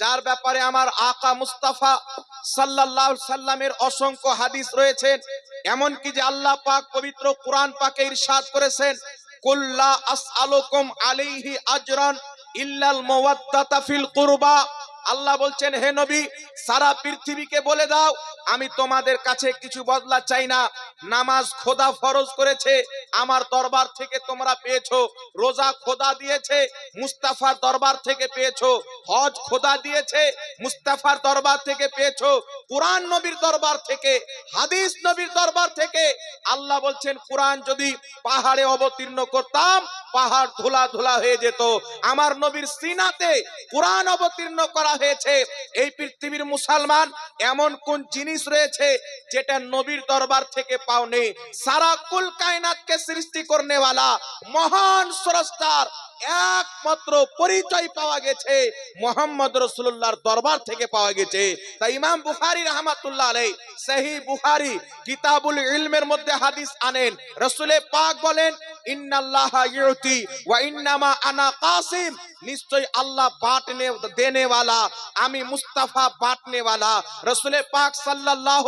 যার ব্যাপারে আমার আকা মুস্তাফা সাল্লাল্লাহু সাল্লামের অসংখ্য হাদিস রয়েছে এমন কি যে আল্লাহ পাক পবিত্র কোরআন পাকে ইরশাদ করেছেন কুল্লা আসআলুকুম আলাইহি আজরান ইল্লাল মাওয়াদ্দাতা ফিল কুরবা। আল্লাহ বলছেন, হে নবী, সারা পৃথিবীকে বলে দাও আমি তোমাদের কাছে কিছু বদলা চাই না। নামাজ খোদা ফরজ করেছে, আমার দরবার থেকে তোমরা পেয়েছ। রোজা খোদা দিয়েছে, মুস্তাফার দরবার থেকে পেয়েছ। হজ খোদা দিয়েছে, মুস্তাফার দরবার থেকে পেয়েছ। কোরআন নবীর দরবার থেকে, হাদিস নবীর দরবার থেকে। আল্লাহ বলছেন, কোরআন যদি পাহাড়ে অবতীর্ণ করতাম পাহাড় ধুলা ধুলা হয়ে যেত। আমার নবীর সিনাতে কোরআন অবতীর্ণ করা হয়েছে। এই পৃথিবীর মুসলমান এমন কোন জিনিস রয়েছে যেটা নবীর দরবার থেকে পাওনি? সারা কুল কায়নাতকে সৃষ্টি করনেওয়ালা মহান স্রষ্টার একমাত্র পরিচয় পাওয়া গেছে, মোহাম্মদ রসুল্লাহর দরবার থেকে পাওয়া গেছে। ইমাম রহমাতুল্লাহ আলাই সেই কিতাবুল ইলমের মধ্যে হাদিস আনেন। রসুলে পাক আমি মুস্তাফা বাঁটনে রসুলে পাক সাল্লাহ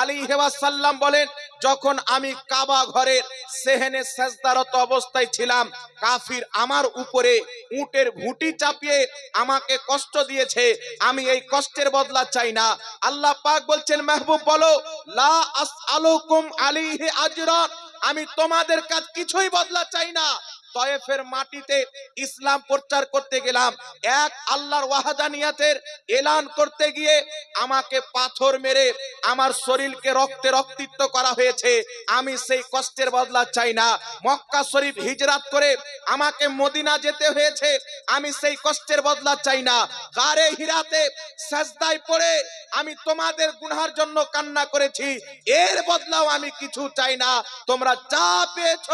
আলী হেওয়া সাল্লাম বলেন, যখন আমি কাবা ঘরের সেহেনে সেজদারত অবস্থায় ছিলাম। কাফির আমার উপরে উটের ভুটি চাপিয়ে আমাকে কষ্ট দিয়েছে। আমি এই কষ্টের বদলা চাই না। আল্লাহ পাক বলছেন, মেহবুব, বলো, লা আসআলুকুম আলাইহি আজরান। আমি তোমাদের কাজ কিছুই বদলা চাই না। তয়েফের মাটিতে ইসলাম প্রচার করতে গেলাম। এক আল্লাহর ওয়াহাদানিয়াতের এলান করতে গিয়ে আমাকে পাথর মেরে আমার শরীরকে রক্তে রক্তিত্ব করা হয়েছে। আমি সেই কষ্টের বদলা চাই না। মক্কা শরীফ হিজরাত করে আমাকে মদিনা যেতে হয়েছে। আমি সেই কষ্টের বদলা চাই না। গারে হিরাতে সাজদায় পড়ে আমি তোমাদের গুনহার জন্য কান্না করেছি। এর বদলাও আমি কিছু চাই না। তোমরা যা পেয়েছ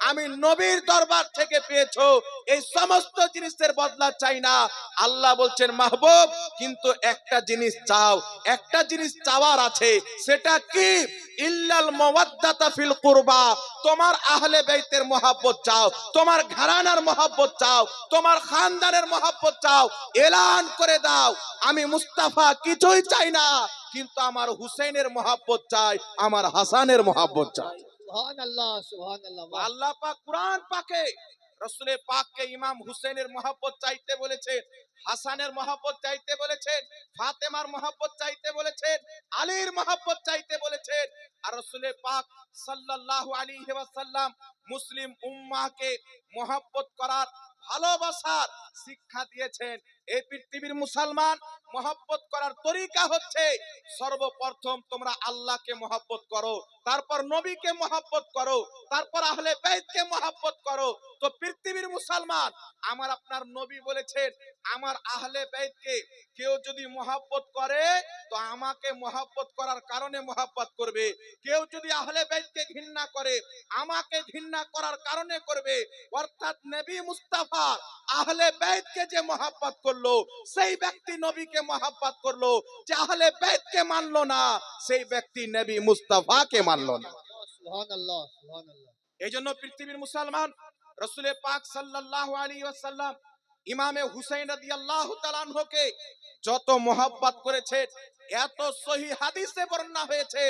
আমি নবীর দরবার থেকে পেয়েছ। এই সমস্ত জিনিসের বদলা চাই না। আল্লাহ বলছেন, মাহবুব, কিন্তু একটা জিনিস চাও। একটা জিনিস চাওয়ার আছে, সেটা কি? ইল্লাল মাওয়াদ্দাতা ফিল কুরবা। তোমার আহলে বাইতের মহাব্বত চাও, তোমার ঘরানার মহাব্বত চাও, তোমার খানদানের মহাব্বত চাও, এলান করে দাও। আমি মুস্তাফা কিছুই চাই না, কিন্তু আমার হুসেনের মহাব্বত চাই, আমার হাসানের মহাব্বত চাই। চাইতে বলেছেন ফাতেমার চাইতে বলেছেন আলীর চাইতে বলেছেন সাল্লাল্লাহু মুসলিম উম্মাহকে মহাব্বত করার ভালোবাসার শিক্ষা দিয়েছেন। এই পৃথিবীর মুসলমান মহব্বত করার তরিকা হচ্ছে, সর্বপ্রথম তোমরা আল্লাহকে মহব্বত করো, তারপর নবীকে মহব্বত করো, তারপর আহলে বাইতকে মহব্বত করো। তো পৃথিবীর মুসলমান, আমার আপনার নবী বলেছেন আমার আহলে বাইতকে কেউ যদি মহব্বত করে তো আমাকে মহব্বত করার কারণে মহব্বত করবে। কেউ যদি আহলে বাইতকে ঘৃণা করে আমাকে ঘৃণা করার কারণে করবে। অর্থাৎ নবী মুস্তাফা আহলে বাইতকে যে মহব্বত করল সেই ব্যক্তি নবীকে মহব্বত করল যে আহলে বাইতকে মানলো না সেই ব্যক্তি নবী মুস্তাফাকে মানলো না। এই জন্য পৃথিবীর মুসলমান রসুলে পাক সাল্লাল্লাহু আলাইহি ওয়াসাল্লাম ইমামে হুসাইন রাদিয়াল্লাহু তাআলা আনহুকে যত মোহাব্বত করেছেন এত সহি হাদিসে বর্ণনা হয়েছে।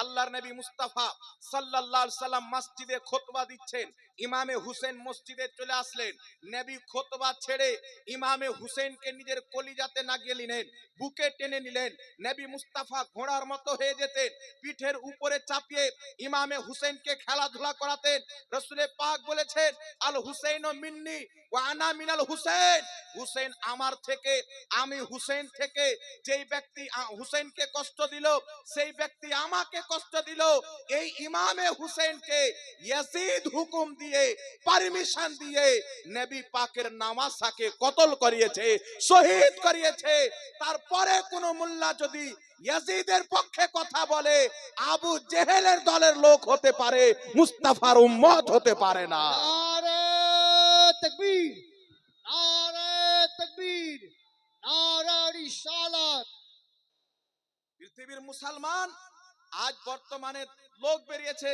আল্লাহর নবী মুস্তাফা সাল্লাল্লাহু সাল্লাম মসজিদে খুতবা দিচ্ছেন। ইমামে হুসেন মসজিদে চলে আসলেন। নবী খুতবা ছেড়ে ইমামে হুসেনকে নিজের কলিজাতে নাগিয়ে নিলেন, বুকে টেনে নিলেন। নবী মুস্তাফা ঘোড়ার মতো হয়ে যেতেন, পিঠের উপরে চাপিয়ে ইমামে হুসেনকে খেলাধুলা করাতেন। রসুলে পাক বলেছেন, আল হুসেন ও মিন্নি ওয়া আনা মিনাল হুসেন হুসেন আমার থেকে, আমি হুসেন থেকে যেই ব্যক্তি হুসেনকে কষ্ট দিল, সেই ব্যক্তি আমাকে কষ্ট দিল। এই ইমামে হুসেনকে ইয়াজিদ হুকুম দিয়ে, পারমিশন দিয়ে নবী পাকের নামাসাকে কতল করিয়েছে, শহীদ করিয়েছে। তারপরে কোন মোল্লা যদি ইয়াজিদের পক্ষে কথা বলে, আবু জেহেলের দলের লোক হতে পারে, মুস্তাফার উম্মত হতে পারে না। নারে তাকবীর নারে তাকবীর নারে রিসালাত পৃথিবীর মুসলমান আজ বর্তমানে লোক বেরিয়েছে।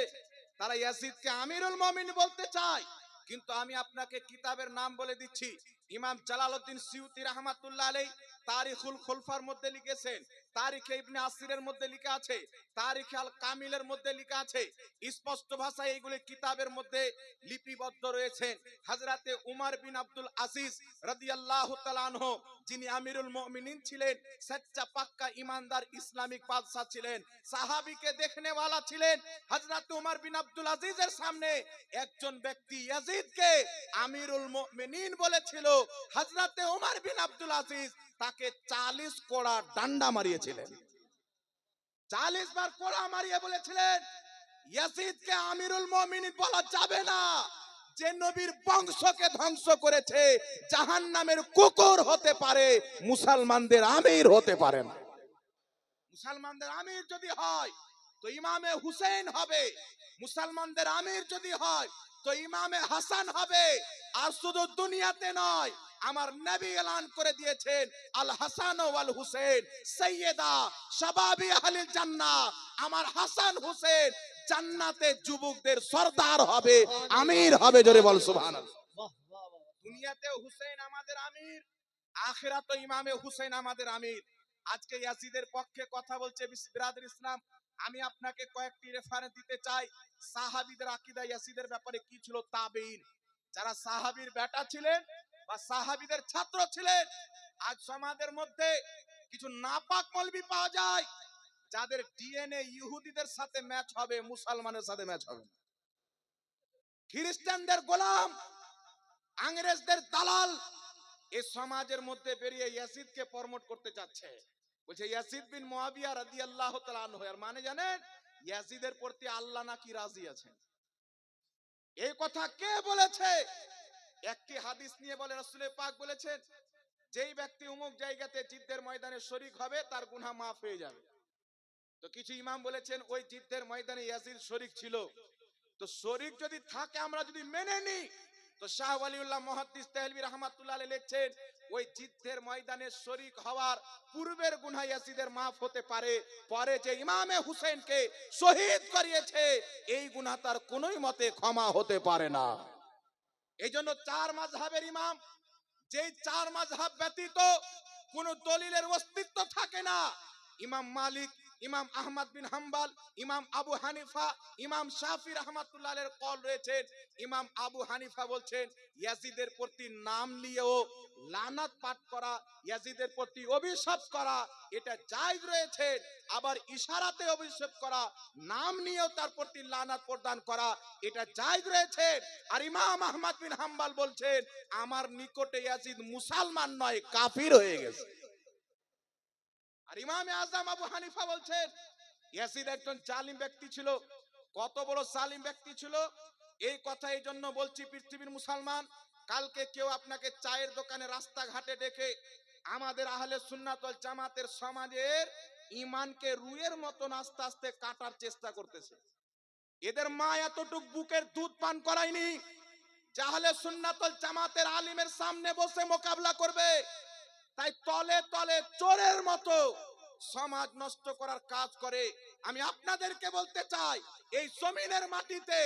তারা ইয়াজিদকে আমিরুল মমিন বলতে চায়। কিন্তু আমি আপনাকে কিতাবের নাম বলে দিচ্ছি। ইমাম জালালউদ্দিন সিউতি রহমাতুল্লাহ আলাই তারিখুল খুলফার মধ্যে লিখেছেন, তারিখে ইবনে আসিরের মধ্যে লেখা আছে, তারিখে আল কামিলের মধ্যে লেখা আছে, স্পষ্ট ভাষায় এইগুলি কিতাবের মধ্যে লিপিবদ্ধ রয়েছেন। হযরতে উমর বিন আব্দুল আজিজ রাদিয়াল্লাহু তাআলা আনহু, যিনি আমিরুল মুমিনিন ছিলেন সচ্চা পাক্কা ইমানদার ইসলামিক বাদশা ছিলেন, সাহাবীকে দেখনে वाला ছিলেন। হযরত উমর বিন আব্দুল আজিজের সামনে একজন ব্যক্তি ইয়াজিদকে আমিরুল মুমিনিন বলেছিল। হযরতে উমর বিন আব্দুল আজিজ তাকে 40 কোড়া ডান্ডা মারিয়েছিলেন। 40 বার কোড়া মারিয়ে বলেছিলেন ইয়াজিদকে আমিরুল মুমিনিন বলা যাবে না। যে নবীর বংশকে ধ্বংস করেছে, জাহান্নামের কুকুর হতে পারে, মুসলমানদের আমির হতে পারে না। মুসলমানদের আমির যদি হয়, তো ইমামে হুসেন হবে। মুসলমানদের আমির যদি হয়, তো ইমামে হাসান হবে। আর শুধু দুনিয়াতে নয় আমার নবী এলান করে দিয়েছেন আল হাসান ওয়াল হুসেন। সৈয়দা শাবাবি আহলিল জান্নাহ আমার হাসান হুসেন জান্নাতে যুবকদের সর্দার হবে, আমির হবে, জোরে বল সুবহানাল্লাহ। বাহ বাহ বাহ দুনিয়াতে হুসেন আমাদের আমির আখিরাত ইমামে হুসেন আমাদের আমির। আজকে ইয়াসিদের পক্ষে কথা বলছে বিরাদর ইসলাম। আমি আপনাকে কয়েকটি রেফারেন্স দিতে চাই। সাহাবীদের আকীদা ইয়াসিদের ব্যাপারে কি ছিল? তাবেইন যারা সাহাবীর বেটা ছিলেন বা সাহাবীদের ছাত্র ছিলেন। আজ সমাজের মধ্যে কিছু নাপাক মলবি পাওয়া যায়, যাদের ডিএনএ ইহুদিদের সাথে ম্যাচ হবে, মুসলমানের সাথে ম্যাচ হবে খ্রিস্টানদের গোলাম, আংরেজদের দালাল এই সমাজের মধ্যে বেরিয়ে ইয়াসিদকে প্রমোট করতে যাচ্ছে বলছে, ইয়াসিদ বিন মুয়াবিয়া রাদিয়াল্লাহু তাআলা আনহু, এর মানে জানেন, ইয়াসিদের প্রতি আল্লাহ নাকি রাজি আছেন। এই কথা কে বলেছে? একটি হাদিস নিয়ে বলে রাসূল পাক বলেছেন, যেই ব্যক্তি অমুক জায়গাতে যুদ্ধের ময়দানে শরীক হবে, তার গুনাহ মাফ হয়ে যাবে। তো কিছু ইমাম বলেছেন, ওই যুদ্ধের ময়দানে ইয়াসিদ শরীক ছিল। তো শরীক যদি থাকে, আমরা যদি মেনে নিই, তো শাহ ওয়ালিউল্লাহ মুহাদ্দিস তাহলবি রহমাতুল্লাহ লিখছেন, ওই যুদ্ধের ময়দানে শরীক হওয়ার পূর্বের গুনাহ ইয়াসিদের মাফ হতে পারে, পরে যে ইমামে হুসেনকে শহীদ করিয়েছে, এই গুনাহ তার কোনোই মতে ক্ষমা হতে পারে না। এই জন্য চার মাঝহাবের ইমাম, যেই চার মাঝহাব ব্যতীত কোন দলিলের অস্তিত্ব থাকে না। ইমাম মালিক ইমাম আহমদ বিন হাম্বাল, ইমাম আবু হানিফা, ইমাম শাফি রহমাতুল্লাহ এর কল রয়েছেন। ইমাম আবু হানিফা বলছেন, ইয়াজিদের প্রতি নাম নিয়েও লানাত পাঠ করা, ইয়াজিদের প্রতি অভিশাপ করা, এটা জায়েজ রয়েছে। আবার ইশারাতে অভিশাপ করা, নাম নিয়েও তার প্রতি লানাত প্রদান করা, এটা জায়েজ রয়েছে। আর ইমাম আহমদ বিন হাম্বাল বলছেন, আমার নিকটে ইয়াজিদ মুসলমান নয়, কাফির হয়ে গেছে। আর ইমামে আজম আবু হানিফা বলছেন, ইয়াসিদ একজন জালিম ব্যক্তি ছিল। কত বড় জালিম ব্যক্তি ছিল। এই কথা এই জন্য বলছি পৃথিবীর মুসলমান, কালকে কেউ আপনাকে চায়ের দোকানে রাস্তাঘাটে ডেকে আমাদের আহলে সুন্নাতল জামাতের সমাজের ইমানকে রুয়ের মতন আস্তে আস্তে কাটার চেষ্টা করতেছে। এদের মা এতটুক বুকের দুধ পান করায়নি জাহলে সুন্নাতল জামাতের আলিমের সামনে বসে মোকাবলা করবে। তাই তলে তলে চোরের মতো সমাজ নষ্ট করার কাজ করে। আমি আপনাদেরকে বলতে চাই এই জমিনের মাটিতে